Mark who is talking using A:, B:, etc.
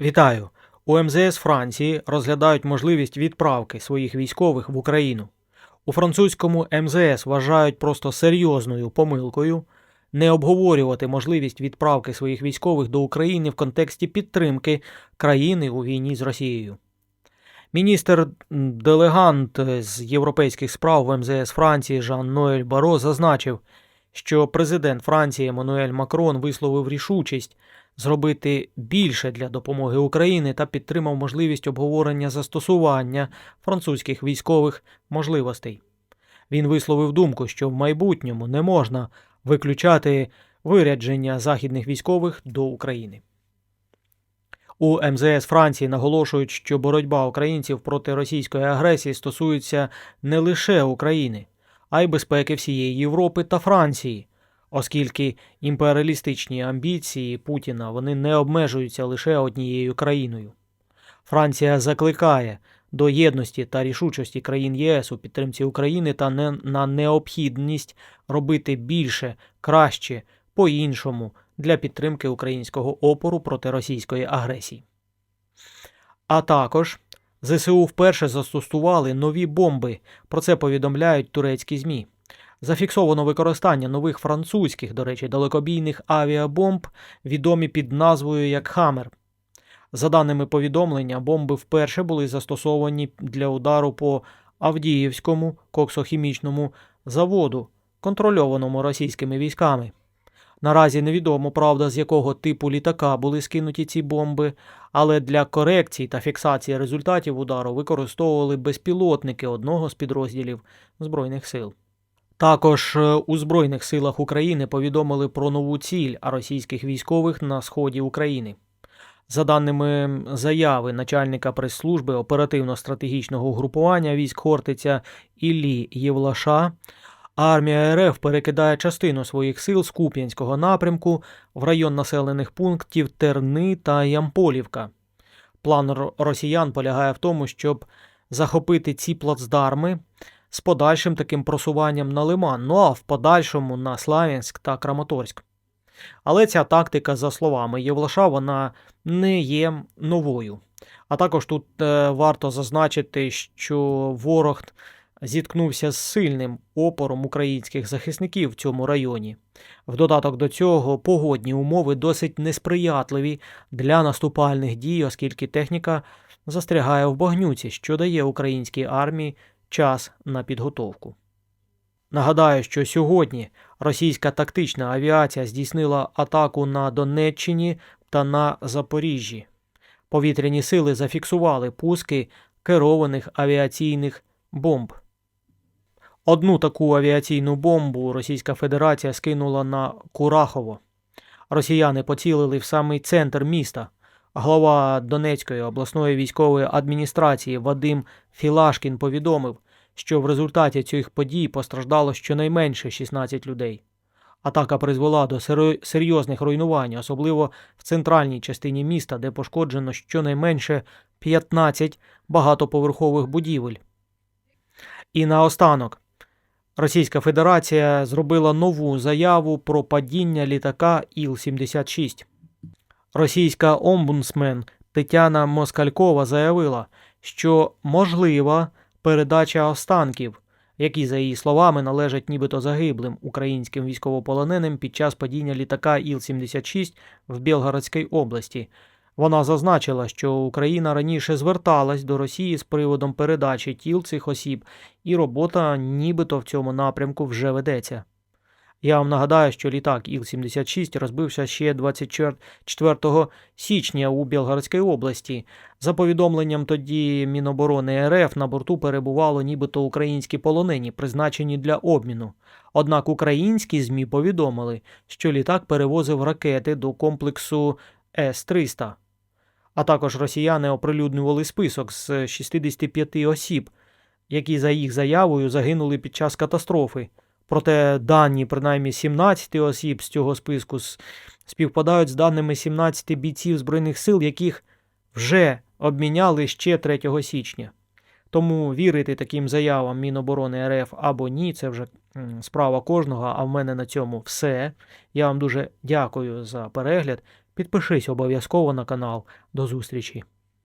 A: Вітаю! У МЗС Франції розглядають можливість відправки своїх військових в Україну. У французькому МЗС вважають просто серйозною помилкою не обговорювати можливість відправки своїх військових до України в контексті підтримки країни у війні з Росією. Міністр делегант з європейських справ в МЗС Франції Жан Ноель Баро зазначив, що президент Франції Еммануель Макрон висловив рішучість зробити більше для допомоги Україні та підтримав можливість обговорення застосування французьких військових можливостей. Він висловив думку, що в майбутньому не можна виключати вирядження західних військових до України. У МЗС Франції наголошують, що боротьба українців проти російської агресії стосується не лише України, а й безпеки всієї Європи та Франції, оскільки імперіалістичні амбіції Путіна вони не обмежуються лише однією країною. Франція закликає до єдності та рішучості країн ЄС у підтримці України та не, на необхідність робити більше, краще, по-іншому для підтримки українського опору проти російської агресії. А також ЗСУ вперше застосували нові бомби. Про це повідомляють турецькі ЗМІ. Зафіксовано використання нових французьких, до речі, далекобійних авіабомб, відомі під назвою як Хаммер. За даними повідомлення, бомби вперше були застосовані для удару по Авдіївському коксохімічному заводу, контрольованому російськими військами. Наразі невідомо, правда, з якого типу літака були скинуті ці бомби, але для корекції та фіксації результатів удару використовували безпілотники одного з підрозділів Збройних сил. Також е, у Збройних силах України повідомили про нову ціль російських військових на сході України. За даними заяви начальника прес-служби оперативно-стратегічного групування військ Хортиця Іллі Євлаша, армія РФ перекидає частину своїх сил з Куп'янського напрямку в район населених пунктів Терни та Ямполівка. План росіян полягає в тому, щоб захопити ці плацдарми з подальшим таким просуванням на Лиман, ну а в подальшому на Славянськ та Краматорськ. Але ця тактика, за словами Євлаша, вона не є новою. А також тут е, варто зазначити, що ворог зіткнувся з сильним опором українських захисників в цьому районі. В додаток до цього погодні умови досить несприятливі для наступальних дій, оскільки техніка застрягає в багнюці, що дає українській армії час на підготовку. Нагадаю, що сьогодні російська тактична авіація здійснила атаку на Донеччині та на Запоріжжі. Повітряні сили зафіксували пуски керованих авіаційних бомб. Одну таку авіаційну бомбу Російська Федерація скинула на Курахово. Росіяни поцілили в самий центр міста. Голова Донецької обласної військової адміністрації Вадим Філашкін повідомив, що в результаті цих подій постраждало щонайменше 16 людей. Атака призвела до серйозних руйнувань, особливо в центральній частині міста, де пошкоджено щонайменше 15 багатоповерхових будівель. І наостанок, Російська Федерація зробила нову заяву про падіння літака Іл-76. Російська омбудсмен Тетяна Москалькова заявила, що можлива передача останків, які, за її словами, належать нібито загиблим українським військовополоненим під час падіння літака Іл-76 в Білгородській області. Вона зазначила, що Україна раніше зверталась до Росії з приводом передачі тіл цих осіб, і робота нібито в цьому напрямку вже ведеться. Я вам нагадаю, що літак Іл-76 розбився ще 24 січня у Білгородській області. За повідомленням тоді Міноборони РФ на борту перебувало нібито українські полонені, призначені для обміну. Однак українські ЗМІ повідомили, що літак перевозив ракети до комплексу С-300. А також росіяни оприлюднювали список з 65 осіб, які за їх заявою загинули під час катастрофи. Проте дані, принаймні 17 осіб з цього списку співпадають з даними 17 бійців Збройних сил, яких вже обміняли ще 3 січня. Тому вірити таким заявам Міноборони РФ або ні, це вже справа кожного. А в мене на цьому все. Я вам дуже дякую за перегляд. Підпишись обов'язково на канал. До зустрічі!